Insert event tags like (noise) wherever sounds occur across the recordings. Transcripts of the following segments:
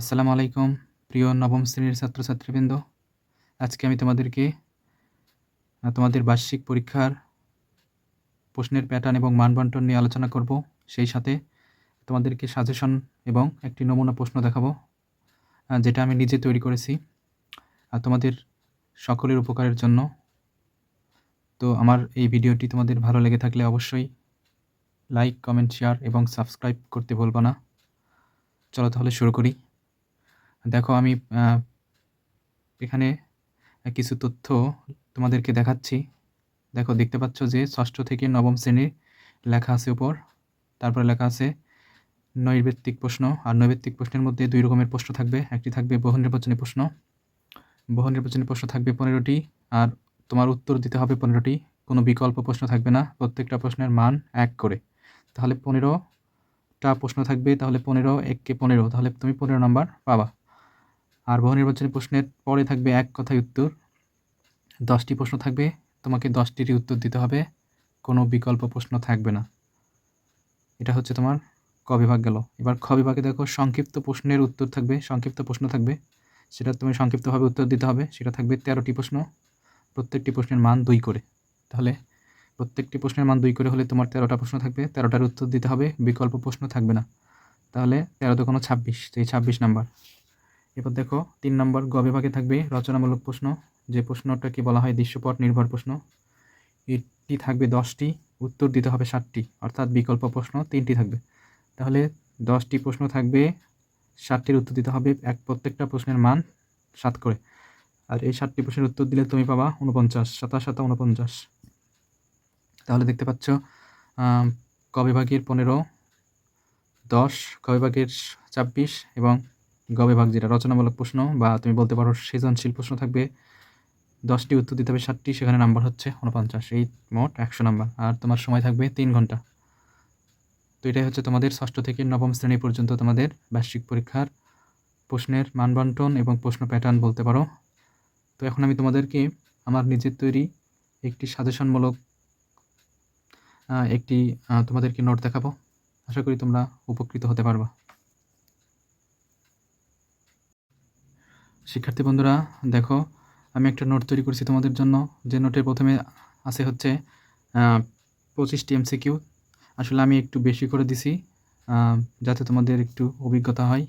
আসসালামু আলাইকুম, প্রিয় নবম শ্রেণির ছাত্রছাত্রীবৃন্দ। আজকে আমি তোমাদেরকে তোমাদের বার্ষিক পরীক্ষার প্রশ্নের প্যাটার্ন এবং মানবন্টন নিয়ে আলোচনা করব। সেই সাথে তোমাদেরকে সাজেশন এবং একটি নমুনা প্রশ্ন দেখাবো যেটা আমি নিজে তৈরি করেছি, আর তোমাদের সকলের উপকারের জন্য। তো আমার এই ভিডিওটি তোমাদের ভালো লেগে থাকলে অবশ্যই লাইক কমেন্ট শেয়ার এবং সাবস্ক্রাইব করতে ভুলবা না। চলো তাহলে শুরু করি। দেখো, আমি এখানে কিছু তথ্য তোমাদেরকে দেখাচ্ছি। দেখো, দেখতে পাচ্ছ যে ষষ্ঠ থেকে নবম শ্রেণির লেখা আছে উপর। তারপরে লেখা আছে নৈর্ভিত্তিক প্রশ্ন। আর নৈর্ভিত্তিক প্রশ্নের মধ্যে দুই রকমের প্রশ্ন থাকবে। একটি থাকবে বহু নির্বাচনী প্রশ্ন। বহু নির্বাচনী প্রশ্ন থাকবে পনেরোটি। আর তোমার উত্তর দিতে হবে পনেরোটি। কোনো বিকল্প প্রশ্ন থাকবে না। প্রত্যেকটা প্রশ্নের মান এক করে। তাহলে পনেরোটা প্রশ্ন থাকবে। তাহলে পনেরো এককে পনেরো। তাহলে তুমি পনেরো নাম্বার পাবা। আর বহু নির্বাচনী প্রশ্নের পরে থাকবে এক কথায় উত্তর। দশটি প্রশ্ন থাকবে, তোমাকে দশটিরই উত্তর দিতে হবে। কোনো বিকল্প প্রশ্ন থাকবে না। এটা হচ্ছে তোমার ক বিভাগ গেল। এবার খ বিভাগে দেখো সংক্ষিপ্ত প্রশ্নের উত্তর থাকবে, সংক্ষিপ্ত প্রশ্ন থাকবে। সেটা তুমি সংক্ষিপ্তভাবে উত্তর দিতে হবে, সেটা থাকবে তেরোটি প্রশ্ন। প্রত্যেকটি প্রশ্নের মান দুই করে। তাহলে প্রত্যেকটি প্রশ্নের মান দুই করে হলে তোমার তেরোটা প্রশ্ন থাকবে, তেরোটার উত্তর দিতে হবে, বিকল্প প্রশ্ন থাকবে না। তাহলে তেরো তো কোনো ছাব্বিশ সেই ছাব্বিশ নাম্বার। এবার দেখো, তিন নম্বর, গ বিভাগে থাকবে রচনামূলক প্রশ্ন। যে প্রশ্নটাকে বলা হয়? দৃশ্যপট নির্ভর প্রশ্ন। এটি থাকবে দশটি, উত্তর দিতে হবে ষাটটি, অর্থাৎ বিকল্প প্রশ্ন তিনটি থাকবে। তাহলে দশটি প্রশ্ন থাকবে, ষাটটির উত্তর দিতে হবে এক প্রত্যেকটা প্রশ্নের মান সাত করে। আর এই ষাটটি প্রশ্নের উত্তর দিলে তুমি পাবা উনপঞ্চাশ সাতাশ সাতা উনপঞ্চাশ তাহলে দেখতে পাচ্ছ ক বিভাগের পনেরো, দশ, ক বিভাগের ছাব্বিশ এবং গ বিভাগ যেটা রচনামূলক প্রশ্ন বা তুমি বলতে পারো সৃজনশীল প্রশ্ন থাকবে। দশটি উত্তর দিতে হবে ষাটটি সেখানে নাম্বার হচ্ছে উনপঞ্চাশ এই মোট একশো নাম্বার। আর তোমার সময় থাকবে তিন ঘণ্টা। তো এটাই হচ্ছে তোমাদের ষষ্ঠ থেকে নবম শ্রেণি পর্যন্ত তোমাদের বার্ষিক পরীক্ষার প্রশ্নের মানবন্টন এবং প্রশ্ন প্যাটার্ন বলতে পারো। তো এখন আমি তোমাদেরকে আমার নিজের তৈরি একটি সাজেশনমূলক একটি তোমাদেরকে নোট দেখাবো। আশা করি তোমরা উপকৃত হতে পারবা। শিক্ষার্থী বন্ধুরা, দেখো, আমি একটা নোট তৈরি করেছি তোমাদের জন্য। যে নোটের প্রথমে আছে হচ্ছে পঁচিশটি এমসিকিউ। আসলে আমি একটু বেশি করে দিছি যাতে তোমাদের একটু অভিজ্ঞতা হয়।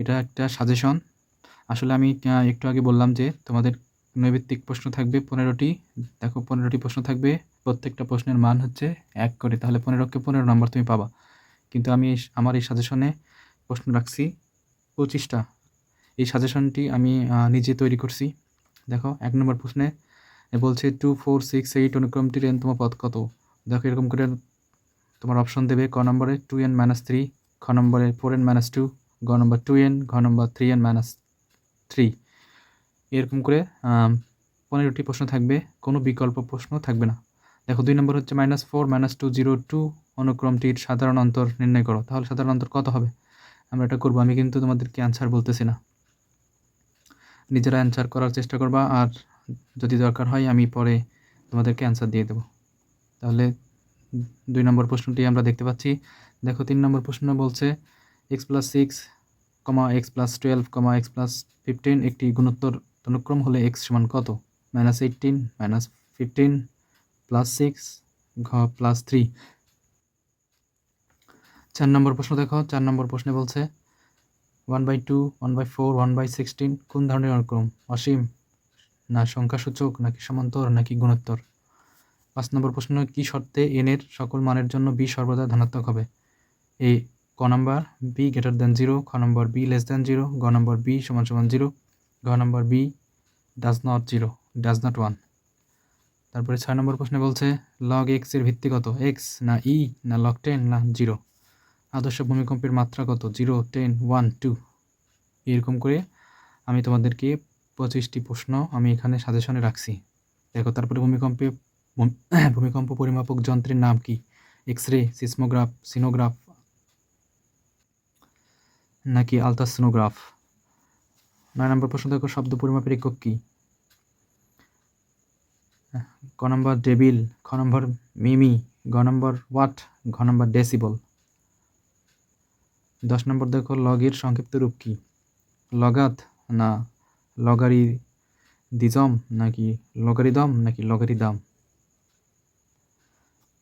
এটা একটা সাজেশন আসলে আমি একটু আগে বললাম যে তোমাদের নৈবিত্তিক প্রশ্ন থাকবে পনেরোটি। দেখো, পনেরোটি প্রশ্ন থাকবে। প্রত্যেকটা প্রশ্নের মান হচ্ছে এক করে। তাহলে পনেরোকে পনেরো নম্বর তুমি পাবা। কিন্তু আমি আমার এই সাজেশনে প্রশ্ন রাখছি, পঁচিশটা। এই সাজেশনটি আমি নিজে তৈরি করছি। দেখো, এক নম্বর প্রশ্নে বলছে টু ফোর সিক্স এইট অনুক্রমটির তোমার পথ কত? দেখো, এরকম করে তোমার অপশন দেবে, ক নম্বরে টু এন মাইনাস থ্রি খ নম্বরে ফোর এন মাইনাস টু গ নম্বর টু এন ঘ নম্বর থ্রি এন মাইনাস থ্রি এরকম করে পনেরোটি প্রশ্ন থাকবে, কোনো বিকল্প প্রশ্ন থাকবে না। দেখো, দুই নম্বর হচ্ছে minus four minus two zero two অনুক্রমটির সাধারণ অন্তর নির্ণয় করো, তাহলে সাধারণ অন্তর কত হবে? আমরা এটা করব, আমি কিন্তু তোমাদেরকে অ্যান্সার বলতেছি না। নিজেরা অ্যান্সার করার চেষ্টা করবা। আর যদি দরকার হয়, আমি পরে তোমাদেরকে অ্যান্সার দিয়ে দেবো। তাহলে দুই নম্বর প্রশ্নটি আমরা দেখতে পাচ্ছি। দেখো, তিন নম্বর প্রশ্ন বলছে x plus six comma x plus twelve comma x plus fifteen একটি গুণোত্তর অনুক্রম হলে এক্স সমান কত? Minus eighteen minus fifteen plus six ঘ প্লাস থ্রি চার নম্বর প্রশ্ন দেখো, চার নম্বর প্রশ্নে বলছে one by two, one by four, one by sixteen, কোন ধরনের অনুক্রম? অসীম? না সংখ্যাসূচক, নাকি সমান্তর, নাকি গুণোত্তর? পাঁচ নম্বর প্রশ্ন, কী শর্তে এন এর সকল মানের জন্য বি সর্বদা ধনাত্মক হবে? এ, ক নম্বর বি গ্রেটার দ্যান জিরো খ নম্বর বি লেস দ্যান জিরো গ নম্বর বি সমান সমান জিরো ঘ নম্বর b does not zero does not one তারপরে ছয় নম্বর প্রশ্নে বলছে লগ এক্সের ভিত্তি কত? এক্স না ই না লগ টেন না জিরো আদর্শ ভূমিকম্পের মাত্রা কত? জিরো টেন ওয়ান টু এরকম করে আমি তোমাদেরকে পঁচিশটি প্রশ্ন আমি এখানে সাজেশনে রাখছি। দেখো, তারপরে ভূমিকম্পে (clears throat) ভূমিকম্প পরিমাপক যন্ত্রের নাম কি? এক্স রে সিসমোগ্রাফ সিনোগ্রাফ নাকি আলট্রাসোনোগ্রাফ নয় নম্বর প্রশ্ন, দেখো, শব্দ পরিমাপের একক কি? ক নম্বর ডেবিল, খ নম্বর মিমি, গ নম্বর ওয়াট ঘ নম্বর ডেসিবল। দশ নম্বর দেখো, লগের সংক্ষিপ্ত রূপ কী? লগাত না লগারি দিজম নাকি লগারিদম নাকি লগারিদাম?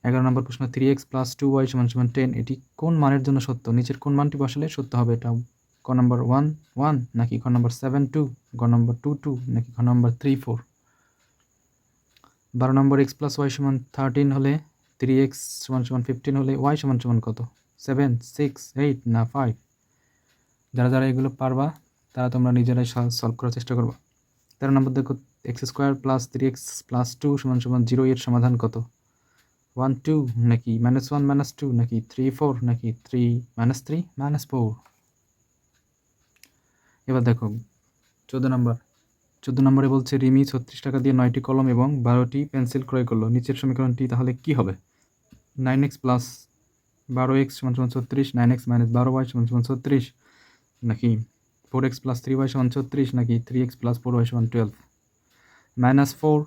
এগারো নম্বর প্রশ্ন three x plus two y সমান সমান টেন এটি কোন মানের জন্য সত্য? নিচের কোন মানটি বসালে সত্য হবে? এটা ক নম্বর ওয়ান ওয়ান নাকি ক নম্বর সেভেন টু গ নম্বর টু টু নাকি খ নম্বর থ্রি ফোর বারো নম্বর এক্স প্লাস ওয়াই সমান থার্টিন হলে থ্রি এক্স সমান সমান ফিফটিন হলে ওয়াই সমান সমান কত? সেভেন, সিক্স, এইট, না, ফাইভ। যারা যারা এগুলো পারবা, তারা তোমরা নিজেরাই সলভ করার চেষ্টা করবা। তেরো নম্বর দেখো, x square plus three x plus two সমান সমান জিরো, এর সমাধান কত? ওয়ান, টু নাকি মাইনাস ওয়ান, মাইনাস টু নাকি থ্রি, ফোর নাকি three, minus three, minus four? এবার দেখো, চোদ্দ নম্বর। চোদ্দ নম্বরে বলছে, রিমি ছত্রিশ টাকা দিয়ে নয়টি কলম এবং বারোটি পেন্সিল ক্রয় করল। নিচের সমীকরণটি তাহলে কি হবে? নাইন এক্স প্লাস বারো এক্স সমান সমান ছত্রিশ, নাইন এক্স মাইনাস বারো ওয়াই সমান সমান ছত্রিশ, নাকি four x plus three y সমান ছত্রিশ, নাকি three x plus four y সমান টুয়েলভ? মাইনাস ফোর,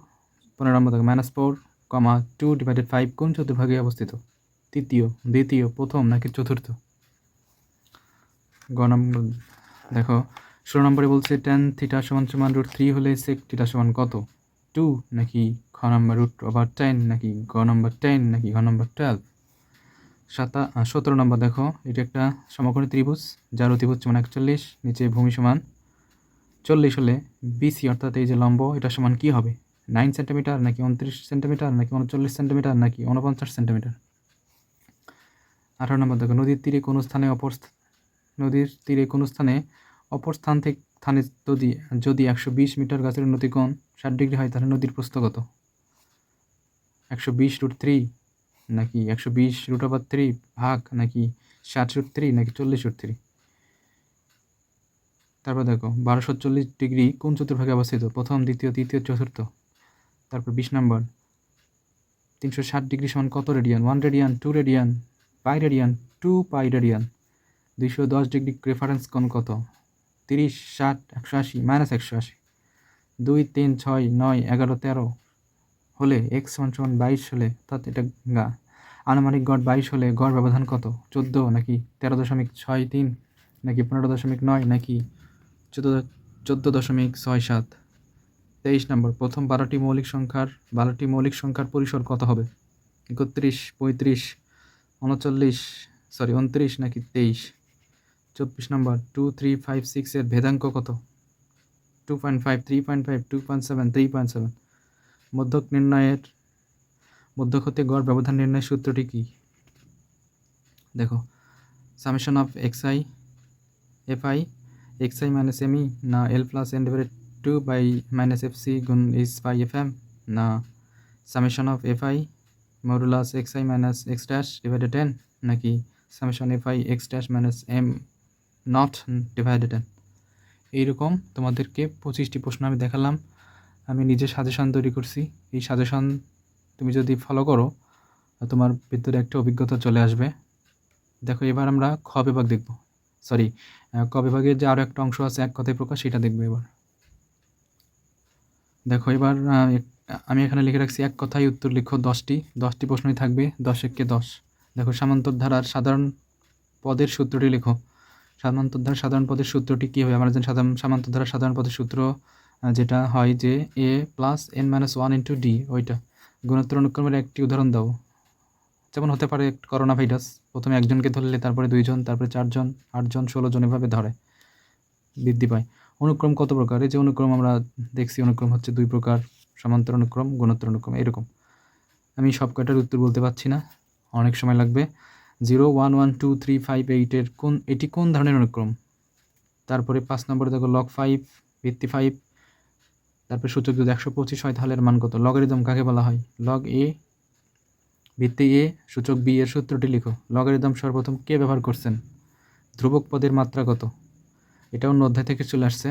পনেরো নম্বর দেখো minus four, comma two divided five কোন চতুর্ভাগে অবস্থিত। তৃতীয়, দ্বিতীয়, প্রথম, নাকি চতুর্থ? গ নম্বর, দেখো, ষোলো নম্বরে বলছে টেন থিটা সমান সমান রুট থ্রি হলে সেক থিটা সমান কত? টু নাকি খ নম্বর রুট ওভার টেন নাকি গ নম্বর টেন নাকি ঘ নম্বর টুয়েলভ সাতা সতেরো নম্বর দেখো। এটি একটা সমকোণী ত্রিভুজ, যার অতিভুজ সমান একচল্লিশ, নিচে ভূমি সমান চল্লিশ হলে বিসি অর্থাৎ এই যে লম্ব, এটা সমান কী হবে? নাইন সেন্টিমিটার নাকি উনত্রিশ সেন্টিমিটার নাকি উনচল্লিশ সেন্টিমিটার নাকি উনপঞ্চাশ সেন্টিমিটার আঠারো নম্বর দেখো, নদীর তীরে কোনো স্থানে অপর নদীর তীরে কোনো স্থানে অপর স্থান থেকে, স্থানে যদি যদি একশো বিশ মিটার গাছের উন্নতি কোণ ষাট ডিগ্রি হয়, তাহলে নদীর প্রস্থ কত? একশো বিশ রুট থ্রি নাকি একশো বিশ রুট ওভার থ্রি ভাগ নাকি ষাট রুট থ্রি নাকি চল্লিশ রুট থ্রি তারপর দেখো, বারোশো চল্লিশ ডিগ্রি কোন চতুর্ভাগে অবস্থিত? প্রথম, দ্বিতীয়, তৃতীয়, চতুর্থ। তারপর বিশ নম্বর তিনশো ষাট ডিগ্রি সমান কত radian one radian two radian pi radian two pi radian দুইশো দশ ডিগ্রি রেফারেন্স কোণ কত? তিরিশ ষাট, একশো আশি মাইনাস একশো আশি। দুই, তিন, ছয়, নয়, এগারো, তেরো হলে এক্স সমান সমান বাইশ হলে অর্থাৎ এটা গা। আনুমানিক গড় বাইশ হলে গড় ব্যবধান কত? চোদ্দ নাকি তেরো দশমিক ছয় তিন নাকি পনেরো দশমিক নয় নাকি চোদ্দ চোদ্দ দশমিক ছয় সাত? তেইশ নম্বর, প্রথম বারোটি মৌলিক সংখ্যার বারোটি মৌলিক সংখ্যার পরিসর কত হবে? একত্রিশ, পঁয়ত্রিশ, উনচল্লিশ সরি উনত্রিশ নাকি তেইশ? চব্বিশ নম্বর টু থ্রি ফাইভ সিক্সের ভেদাঙ্ক কত? Two point five three point five two point seven three point seven মধ্যক নির্ণয়ের মধ্যক হতে গড় ব্যবধান নির্ণয়ের সূত্রটি কী? দেখো summation of x i f i x i minus m e না l plus n two by minus f c গুণ এইচ বাই এফ এম না summation of f i modulus x i minus x dash divided n নাকি summation f i x dash minus m not divided n এইরকম তোমাদেরকে পঁচিশটি প্রশ্ন আমি দেখালাম। আমি নিজে সাজেশন তৈরি করছি। এই সাজেশন তুমি যদি ফলো করো তোমার ভিতরে একটা অভিজ্ঞতা চলে আসবে। দেখো, এবার আমরা খ বিভাগ দেখব। সরি ক বিভাগের যে আরও একটা অংশ আছে, এক কথায় প্রকাশ, সেটা দেখব এবার। দেখো, এবার আমি এখানে লিখে রাখছি, এক কথায় উত্তর লিখো দশটি। দশটি প্রশ্নই থাকবে, দশ একে দশ। দেখো সামান্তর ধারার সাধারণ পদের সূত্রটি লেখো। সামান্তর সাধারণ পদের সূত্রটি কী হবে আমরা জানি সাধারণ সামান্তর সাধারণ পদের সূত্র যেটা হয় যে a plus n minus one into d ওইটা। গুণোত্তর অনুক্রমের একটি উদাহরণ দাও। যেমন হতে পারে করোনা ভাইরাস প্রথমে একজনকে ধরলে তারপরে দুইজন, তারপরে চারজন, আটজন ষোলো জন এভাবে ধরে, বৃদ্ধি পায়। অনুক্রম কত প্রকার? এই যে অনুক্রম আমরা দেখছি, অনুক্রম হচ্ছে দুই প্রকার সমান্তর অনুক্রম গুণোত্তর অনুক্রম এরকম। আমি সব কয়টার উত্তর বলতে পারছি না, অনেক সময় লাগবে। Zero, one one, two, three, five এইটের কোন, এটি কোন ধরনের অনুক্রম? তারপরে পাঁচ নম্বরে দেখো লক ফাইভ, ভিত্তি ফাইভ তারপরে সূচক যদি একশো পঁচিশ হয়, তাহলে এর মান কত? লগারিদম কাকে বলা হয়? লগ এ ভিত্তি এ সূচক বি এর সূত্রটি লিখো। লগারিদম সর্বপ্রথম কে ব্যবহার করছেন? ধ্রুবক পদের মাত্রা কত? এটা অন্য অধ্যায় থেকে চলে আসছে।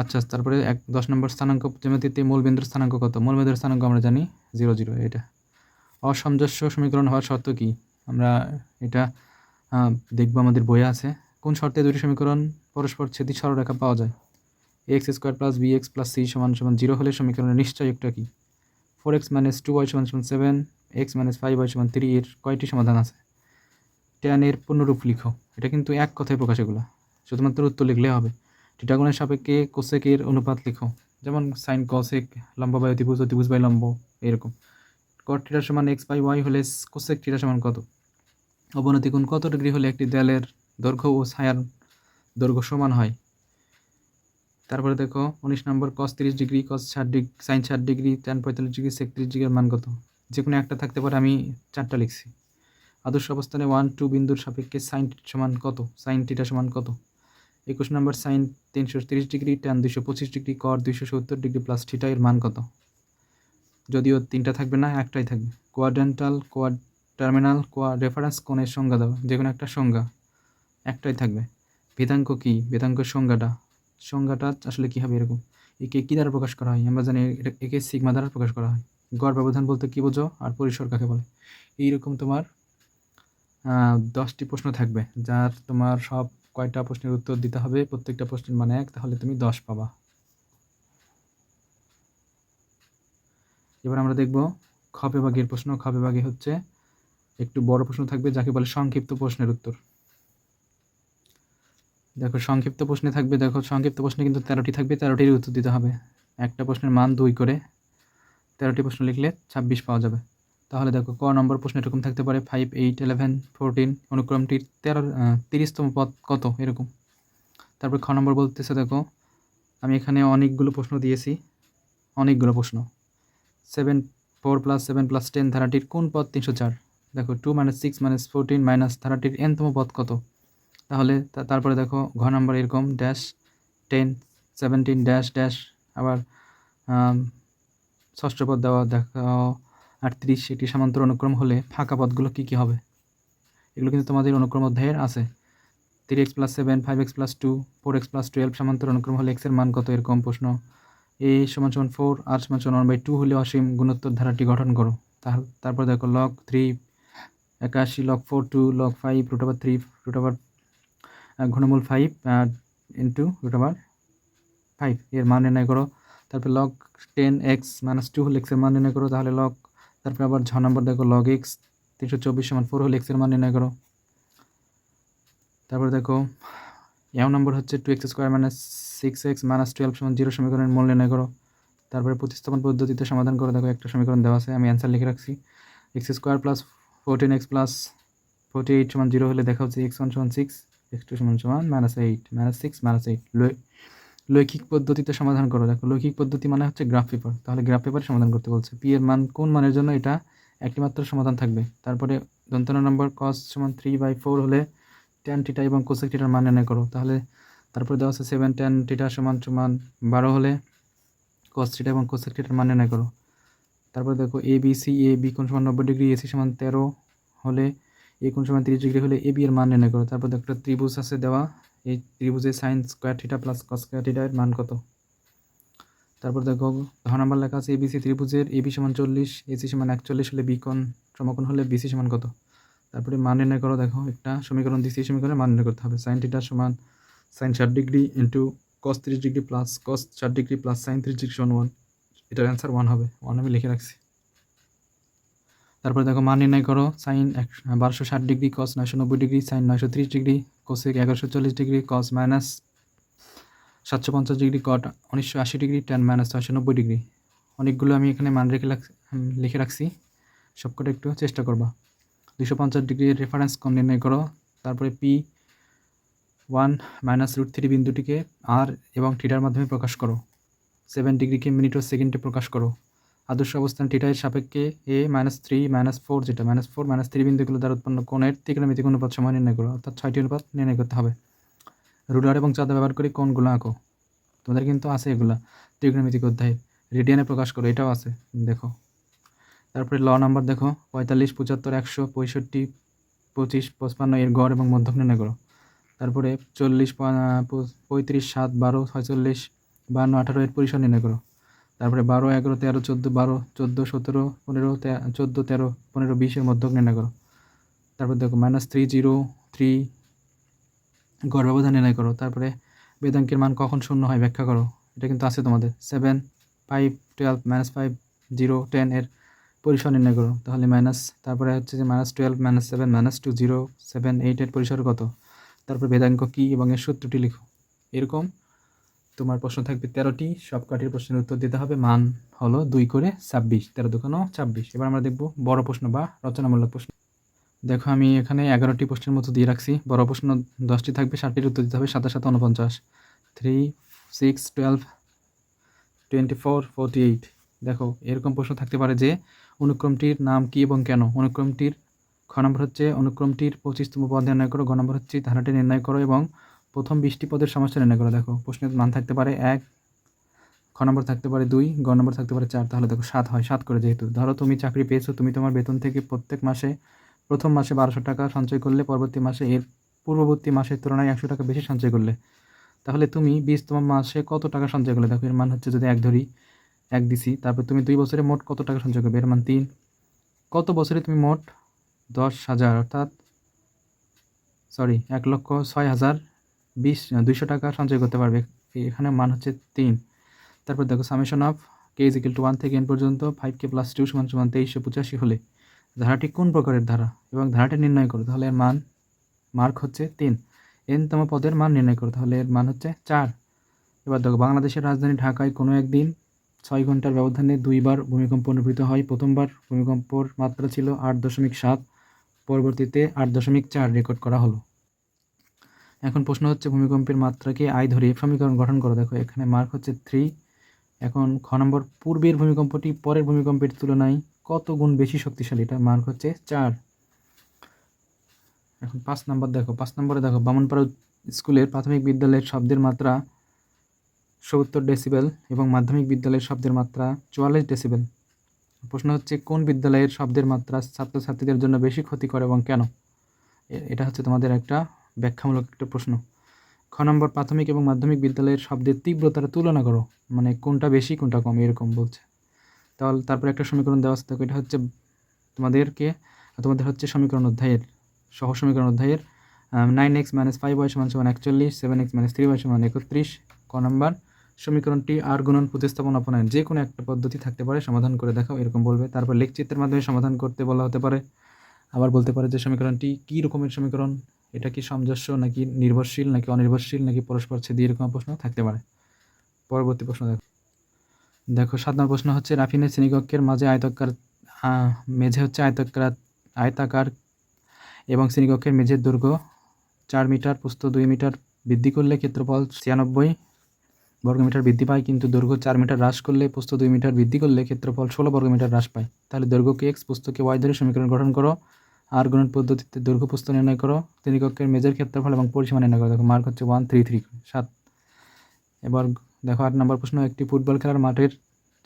আচ্ছা তারপরে এক দশ নম্বর স্থানাঙ্ক, জ্যামিতিতে মূলবিন্দুর স্থানাঙ্ক কত? মূলবিন্দুর স্থানাঙ্ক আমরা জানি জিরো জিরো, এটা। অসামঞ্জস্য সমীকরণ হওয়ার শর্ত কি? আমরা এটা দেখব আমাদের বইয়ে আছে। কোন শর্তে দুটি সমীকরণ পরস্পর ছেদি সরলরেখা পাওয়া যায়? X square plus b x plus c সমান সমান জিরো হলে সমীকরণের নিশ্চয় একটা কি? Four x minus two y সমান সমান seven, x minus five y সমান থ্রি, এর কয়টি সমাধান আছে? ট্যান এর পূর্ণরূপ লিখো। এটা কিন্তু এক কথায় প্রকাশ এগুলো। শুধুমাত্র উত্তর লিখলে হবে। টিটাগোনের সাপেক্ষে কোসেকের অনুপাত লিখো। যেমন সাইন কসেক, লম্ব বাই অতিভুজ অতিভুজ বাই লম্ব, এরকম। কট টিটা সমান এক্স বাই ওয়াই হলে কোসেক টিটা সমান কত? অবনতি কোণ কত ডিগ্রি হলে একটি দেয়ালের দৈর্ঘ্য ও ছায়ার দৈর্ঘ্য সমান হয়? তারপরে দেখো উনিশ নম্বর কস তিরিশ ডিগ্রি কস ষাট ডিগ্রি সাইন ষাট ডিগ্রি ট্যান পঁয়তাল্লিশ ডিগ্রি সেক তিরিশ ডিগ্রির মান কত? যে কোনো একটা থাকতে পারে, আমি চারটা লিখছি। আদর্শ অবস্থানে ওয়ান টু বিন্দুর সাপেক্ষে সাইন সমান কত? সাইন টিটা সমান কত? একুশ নম্বর সাইন তিনশো তিরিশ ডিগ্রি ট্যান দুশো পঁচিশ ডিগ্রি কর দুইশো সত্তর ডিগ্রি প্লাস থিটা এর মান কত? যদিও তিনটা থাকবে না, একটাই থাকবে। কোয়াড্রেন্টাল কোয়াড টার্মিনাল কোয়া রেফারেন্স কোণের সংজ্ঞা দাও যে কোনো একটা সংজ্ঞা, একটাই থাকবে। বেদাঙ্ক কী? বেদাঙ্কের সংজ্ঞাটা সংজ্ঞাটা আসলে কী হবে এরকম? একে কী দ্বারা প্রকাশ করা হয়? আমরা জানি একে সিগমা দ্বারা প্রকাশ করা হয়। গড় ব্যবধান বলতে কী বোঝো? আর পরিসর কাকে বলে? এইরকম তোমার দশটি প্রশ্ন থাকবে, যার তোমার সব কয়টা প্রশ্নের উত্তর দিতে হবে, প্রত্যেকটা প্রশ্নের মানে এক, তাহলে তুমি দশ পাবা। এবার আমরা দেখব খ বিভাগের প্রশ্ন। খ বিভাগে হচ্ছে একটু বড় প্রশ্ন থাকবে, যাকে বলে সংক্ষিপ্ত প্রশ্নের উত্তর। দেখো, সংক্ষিপ্ত প্রশ্নে থাকবে, দেখো, সংক্ষিপ্ত প্রশ্নে কিন্তু তেরোটি থাকবে, তেরোটির উত্তর দিতে হবে। একটা প্রশ্নের মান দুই করে তেরোটি প্রশ্ন লিখলে ছাব্বিশ পাওয়া যাবে। তাহলে দেখো, ক নম্বর প্রশ্ন এরকম থাকতে পারে ফাইভ এইট ইলেভেন ফোরটিন অনুক্রমটির তেরো তিরিশতম পদ কত? এরকম। তারপর খ নম্বর বলতেছে, দেখো, আমি এখানে অনেকগুলো প্রশ্ন দিয়েছি, অনেকগুলো প্রশ্ন। Seven four plus seven plus ten ধারাটির কোন পদ তিনশো চার? দেখো two minus six minus fourteen minus ধারাটির এনতম পদ কত? তাহলে তারপরে দেখো ঘ নম্বর এরকম dash ten seventeen dash dash আবার ষষ্ঠ পদ দেওয়া দেখো আটত্রিশ একটি সমান্তর অনুক্রম হলে ফাঁকা পদগুলো কী কী হবে? এগুলো কিন্তু তোমাদের অনুক্রম অধ্যায়ের আছে। Three x plus seven five x plus two four x plus twelve সমান্তর অনুক্রম হলে এক্সের মান কত এরকম প্রশ্ন? এ সমান সমান ফোর আর সমান সমান ওয়ান বাই টু হলে অসীম গুণোত্তর ধারাটি গঠন করো। তার- তারপর দেখো লক থ্রি একাশি log four two log five root over three root over ঘনমূল five into root over five এর মান নির্ণয় করো। তারপর log ten x minus two হলে এক্সের মান নির্ণয় করো, তাহলে লগ তারপরে আবার ছ নম্বর দেখো লগ এক্স তিনশো চব্বিশ সমান ফোর হলে এক্সের মান নির্ণয় করো। তারপরে দেখো এও নম্বর হচ্ছে two x square minus six x minus twelve সমান জিরো সমীকরণের মূল নির্ণয় করো। তারপরে প্রতিস্থাপন পদ্ধতিতে সমাধান করো দেখো, একটা সমীকরণ দেওয়া আছে, আমি অ্যান্সার লিখে রাখছি। X square plus fourteen x plus forty eight সমান জিরো হলে দেখা হচ্ছে এক্স ওয়ান সমান সিক্স এক্স সমান সমান minus eight minus six minus eight লৈখিক পদ্ধতিতে সমাধান করো। দেখো লৈখিক পদ্ধতি মানে হচ্ছে গ্রাফ পেপার তাহলে গ্রাফ পেপারে সমাধান করতে বলছে। পি এর মান কোন মানের জন্য এটা একটি মাত্র সমাধান থাকবে? তারপরে দন্তনা নম্বর কস সমান থ্রি বাই ফোর হলে টেন টিটা এবং কোসেক টিটার মান নির্ণয় করো। তাহলে তারপরে দেওয়া আছে সেভেন টেন টিটা সমান সমান বারো হলে কস টিটা এবং কোসেক টিটার মান নির্ণয় করো। তারপরে দেখো A B C A B কোন সমান নব্বই ডিগ্রি এসি সমান তেরো হলে এ কোন সমান তিরিশ ডিগ্রি হলে এ, বি এর মান নির্ণয় করো। তারপর দেখো একটা ত্রিভুজ আছে দেওয়া। এই ত্রিভুজের sine square theta plus cos square থিটার মান কত? তারপর দেখো ঘ নাম্বার লেখা আছে এবিসি ত্রিভুজের এবি সমান চল্লিশ এসি সমান একচল্লিশ হলে বিকোণ সমকোণ হলে বিসি সমান কত? তারপরে মান নির্ণয় করো, দেখো একটা সমীকরণ দিচ্ছি সমীকরণে মান নির্ণয় করতে হবে। সাইন থিটা সমান সাইন ষাট ডিগ্রি ইন্টু কস তিরিশ ডিগ্রি প্লাস কস ষাট ডিগ্রি প্লাস সাইন তিরিশ ডিগ্রি সমান ওয়ান এটার অ্যান্সার ওয়ান হবে। ওয়ান আমি লিখে রাখছি। তারপরে দেখো মান নির্ণয় করো সাইন এক, বারোশো ষাট ডিগ্রি কস নয়শো নব্বই ডিগ্রি সাইন নয়শো ত্রিশ ডিগ্রি কোসেক এগারোশো চল্লিশ ডিগ্রি কস মাইনাস সাতশো পঞ্চাশ ডিগ্রি কট উনিশশো আশি ডিগ্রি টেন মাইনাস ছয়শো নব্বই ডিগ্রি। অনেকগুলো আমি এখানে মান রেখে লিখে রাখছি। সবকটা একটু চেষ্টা করবা। দুশো পঞ্চাশ ডিগ্রি রেফারেন্স কোণ নির্ণয় করো। তারপরে P one minus root three বিন্দুটিকে আর এবং থিটার মাধ্যমে প্রকাশ করো। সেভেন ডিগ্রিকে মিনিট ও সেকেন্ডে প্রকাশ করো। আদর্শ অবস্থান থিটার সাপেক্ষে A minus three minus four যেটা মাইনাস ফোর মাইনাস থ্রি বিন্দুগুলো দ্বারা উৎপন্ন কোণের ত্রিকোণমিতিক অনুপাত সময় নির্ণয় করো, অর্থাৎ ছয়টি অনুপাত নির্ণয় করতে হবে। রুলার এবং চাঁদা ব্যবহার করে কোণগুলো আঁকো। তোমাদের কিন্তু আছে এগুলা ত্রিকোণমিতিক অধ্যায়। রেডিয়ানে প্রকাশ করো, এটাও আছে, দেখো। তারপরে ল নাম্বার দেখো, পঁয়তাল্লিশ, পঁচাত্তর, একশো, পঁয়ষট্টি, পঁচিশ, পঁচপান্ন এর গড় এবং মধ্যক নির্ণয় করো। তারপরে চল্লিশ, পঁয়ত্রিশ, সাত, বারো, ছয়চল্লিশ, বান্ন, আঠারো এর পরিসর নির্ণয় করো। তারপরে বারো, এগারো, তেরো, চোদ্দ, বারো, চোদ্দ, সতেরো, পনেরো চোদ্দ, তেরো, পনেরো বিশের মধ্যক নির্ণয় করো। তারপর দেখো মাইনাস থ্রি জিরো থ্রি গড় ব্যবধান নির্ণয় করো। তারপরে বেদাঙ্কের মান কখন শূন্য হয় ব্যাখ্যা করো। এটা কিন্তু আছে তোমাদের। Seven five twelve minus five zero ten এর পরিসর নির্ণয় করো। তাহলে মাইনাস তারপরে হচ্ছে যে minus twelve minus seven minus two zero seven eight এর পরিসর কত? তারপর বেদাঙ্ক কী এবং এর সূত্রটি লিখো। এরকম তোমার প্রশ্ন থাকবে তেরোটি সব কটির প্রশ্নের উত্তর দিতে হবে। মান হলো দুই করে ছাব্বিশ, তেরো দুখানো ছাব্বিশ। এবার আমরা দেখব বড় প্রশ্ন বা রচনামূলক প্রশ্ন। দেখো, আমি এখানে এগারোটি প্রশ্নের মতো দিয়ে রাখছি। বড় প্রশ্ন দশটি থাকবে, ষাটটির উত্তর দিতে হবে সাতাশ, সাত উনপঞ্চাশ three, six, twelve twenty four forty eight. দেখো, এরকম প্রশ্ন থাকতে পারে যে অনুক্রমটির নাম কী এবং কেন? অনুক্রমটির খ নম্বর হচ্ছে, অনুক্রমটির পঁচিশতম পদ নির্ণয় করো, গ নম্বর হচ্ছে, ধারাটি নির্ণয় করো এবং প্রথম বিশটি পদের সমস্যা নির্ণয় করো। দেখো প্রশ্নের মান থাকতে পারে এক, খ নম্বর থাকতে পারে দুই, গ নম্বর থাকতে পারে চার, তাহলে দেখো সাত হয়, সাত করে যেহেতু। ধরো তুমি চাকরি পেয়েছ, তুমি তোমার বেতন থেকে প্রত্যেক মাসে, প্রথম মাসে বারোশো টাকা সঞ্চয় করলে, পরবর্তী মাসে এর পূর্ববর্তী মাসের তুলনায় একশো টাকা বেশি সঞ্চয় করলে, তাহলে তুমি বিশতম মাসে কত টাকা সঞ্চয় করলে? দেখো এর মান হচ্ছে যদি এক ধরি, এক দিছি, তারপর তুমি দুই বছরে মোট কত টাকা সঞ্চয় করবে? এর মান তিন। কত বছরে তুমি মোট দশ হাজার, অর্থাৎ সরি এক লক্ষ ছয় হাজার বিশ দুইশো টাকা সঞ্চয় করতে পারবে। এখানে মান হচ্ছে তিন। তারপর দেখো summation of k is equal to one থেকে এন পর্যন্ত ফাইভ কে প্লাস টু সমান সমান তেইশশো পঁচাশি হলে ধারাটি কোন প্রকারের ধারা? এবং ধারাটি নির্ণয় করো, তাহলে এর মান মার্ক হচ্ছে তিন। এনতম পদের মান নির্ণয় করো, তাহলে এর মান হচ্ছে চার। এবার দেখো বাংলাদেশের রাজধানী ঢাকায় কোনো একদিন ছয় ঘণ্টার ব্যবধানে দুইবার ভূমিকম্প অনুভূত হয়। প্রথমবার ভূমিকম্পর মাত্রা ছিল আট দশমিক সাত, পরবর্তীতে আট দশমিক চার রেকর্ড করা হলো। এখন প্রশ্ন হচ্ছে ভূমিকম্পের মাত্রাকে আয় ধরে সমীকরণ গঠন করো। দেখো, এখানে মার্ক হচ্ছে থ্রি এখন খ নম্বর, পূর্বের ভূমিকম্পটি পরের ভূমিকম্পের তুলনায় কত গুণ বেশি শক্তিশালী? এটা মার্ক হচ্ছে চার। এখন পাঁচ নম্বর দেখো, পাঁচ নম্বরে দেখো, বামনপাড়া স্কুলের প্রাথমিক বিদ্যালয়ের শব্দের মাত্রা সত্তর ডেসিবেল এবং মাধ্যমিক বিদ্যালয়ের শব্দের মাত্রা চুয়াল্লিশ ডেসিবেল প্রশ্ন হচ্ছে, কোন বিদ্যালয়ের শব্দের মাত্রা ছাত্রছাত্রীদের জন্য বেশি ক্ষতিকর এবং কেন? এটা হচ্ছে তোমাদের একটা ব্যাখ্যামূলক একটা প্রশ্ন। খ নম্বর, প্রাথমিক এবং মাধ্যমিক বিদ্যালয়ের শব্দের তীব্রতার তুলনা করো। মানে কোনটা বেশি, কোনটা কম, এরকম বলছে। তাহলে তারপরে একটা সমীকরণ দেওয়া আছে এটা হচ্ছে তোমাদেরকে, তোমাদের হচ্ছে সমীকরণ অধ্যায়ের সহ সমীকরণ অধ্যায়ের nine x minus five y সমান সমান একচল্লিশ seven x minus three y সমান একত্রিশ। ক নম্বর, সমীকরণটি আর গুণন প্রতিস্থাপন অপনয়ন, যে কোনো একটা পদ্ধতি থাকতে পারে, সমাধান করে দেখাও, এরকম বলবে। তারপর লেখচিত্রের মাধ্যমে সমাধান করতে বলা হতে পারে। আবার বলতে পারে যে সমীকরণটি কী রকমের সমীকরণ? এটা কি সামঞ্জস্য নাকি নির্ভরশীল নাকি অনির্ভরশীল নাকি পরস্পর ছেদি এরকম প্রশ্ন? থাকতে পারে। পরবর্তী প্রশ্ন দেখো। দেখো, সাত নম্বর প্রশ্ন হচ্ছে, রাফিনের শ্রেণীকক্ষের মাঝে আয়তাকার মেঝে হচ্ছে আয়তাকার আয়তাকার এবং শ্রেণীকক্ষের মেঝের দৈর্ঘ্য চার মিটার প্রস্থ দুই মিটার বৃদ্ধি করলে ক্ষেত্রফল ছিয়ানব্বই বর্গমিটার বৃদ্ধি পায়, কিন্তু দৈর্ঘ্য চার মিটার হ্রাস করলে প্রস্থ দুই মিটার বৃদ্ধি করলে ক্ষেত্রফল ষোলো বর্গমিটার হ্রাস পায়। তাহলে দৈর্ঘ্যকে এক্স প্রস্থকে ওয়াই ধরে সমীকরণ গঠন করো। আর গুণন পদ্ধতিতে দৈর্ঘ্য প্রস্থ নির্ণয় করো। তিনি কক্ষের মেজের ক্ষেত্রফল এবং পরিসীমা নির্ণয় করো। দেখো মার্ক হচ্ছে ওয়ান থ্রি থ্রি সাত। এবার দেখো, আট নম্বর প্রশ্ন, একটি ফুটবল খেলার মাঠের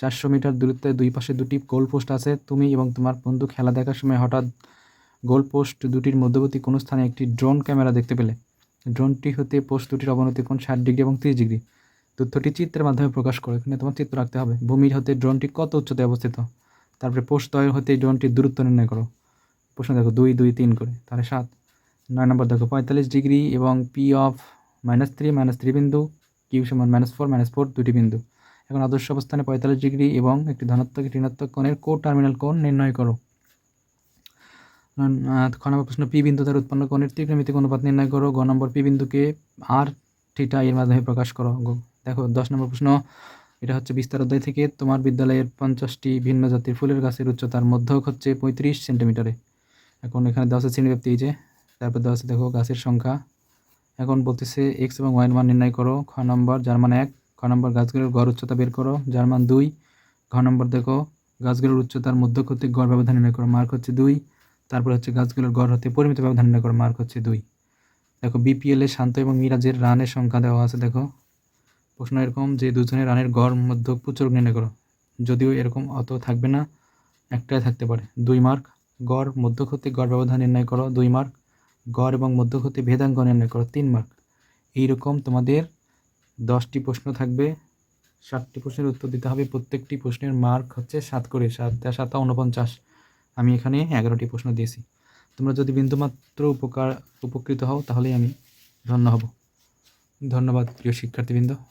চারশো মিটার দূরত্বে দুই পাশে দুটি গোল পোস্ট আছে। তুমি এবং তোমার বন্ধু খেলা দেখার সময় হঠাৎ গোল পোস্ট দুটির মধ্যবর্তী কোনো স্থানে একটি ড্রোন ক্যামেরা দেখতে পেলে। ড্রোনটি হতে পোস্ট দুটির অবনতি কোণ ষাট ডিগ্রি এবং তিরিশ ডিগ্রি। তথ্যটি চিত্রের মাধ্যমে প্রকাশ করো। এখানে তোমার চিত্র রাখতে হবে। ভূমির হতে ড্রোনটি কত উচ্চতায় অবস্থিত? তারপরে পোস্ট দয়ের হতে ড্রোনটির দূরত্ব নির্ণয় করো। প্রশ্ন দেখো দুই দুই, তিন করে, তাহলে সাত। নয় নম্বর দেখো, পঁয়তাল্লিশ ডিগ্রি এবং P of minus three minus three বিন্দু কিউ সমান মাইনাস ফোর মাইনাস ফোর দুটি বিন্দু। এখন আদর্শ অবস্থানে পঁয়তাল্লিশ ডিগ্রি এবং একটি ধনাত্মক ঋণাত্মক কোণের কো টার্মিনাল কোণ নির্ণয় করো। খ নম্বর প্রশ্ন পি বিন্দু দ্বারা উৎপন্ন কোণের ত্রিকোণমিতিক অনুপাত নির্ণয় করো। গ নম্বর পি বিন্দুকে আর থিটা এর মাধ্যমে প্রকাশ করো। দেখো, দশ নম্বর প্রশ্ন, এটা হচ্ছে বিস্তার অধ্যায় থেকে, তোমার বিদ্যালয়ের পঞ্চাশটি ভিন্ন জাতির ফুলের গাছের উচ্চতার মধ্যক হচ্ছে পঁয়ত্রিশ সেন্টিমিটারে। এখন এখানে দেওয়া আছে শ্রেণীব্যাপ্তি, এই যে। তারপর দেওয়া আছে, দেখো, গাছের সংখ্যা। এখন বলতেছে এক্স এবং ওয়াইয়ের মান নির্ণয় করো, খ নম্বর জার্মান এক। খ নম্বর, গাছগুলোর গড় উচ্চতা বের করো জার্মান দুই। ঘ নম্বর, দেখো, গাছগুলোর উচ্চতার মধ্য কর্তৃক গড় ব্যবধান নির্ণয় করো মার্ক হচ্ছে দুই। তারপর হচ্ছে গাছগুলোর গড় হতে পরিমিত ব্যবধান নির্ণয় করো মার্ক হচ্ছে দুই। দেখো বিপিএলে শান্ত এবং মিরাজের রানের সংখ্যা দেওয়া আছে, দেখো। প্রশ্ন এরকম যে, দুজনের রানের গড় মধ্য প্রচুর নির্ণয় করো। যদিও এরকম অত থাকবে না, একটাই থাকতে পারে, দুই মার্ক গড় মধ্যক্ষতি গড় ব্যবধান নির্ণয় করো, দুই মার্ক গড় এবং মধ্যক্ষতি ভেদাঙ্গ নির্ণয় করো, তিন মার্ক এইরকম তোমাদের দশটি প্রশ্ন থাকবে। সাতটি প্রশ্নের উত্তর দিতে হবে। প্রত্যেকটি প্রশ্নের মার্ক হচ্ছে সাত করে সাত সাতা উনপঞ্চাশ আমি এখানে এগারোটি প্রশ্ন দিয়েছি। তোমরা যদি বিন্দুমাত্র উপকার, উপকৃত হও, তাহলেই আমি ধন্য হব। ধন্যবাদ, প্রিয় শিক্ষার্থীবৃন্দ।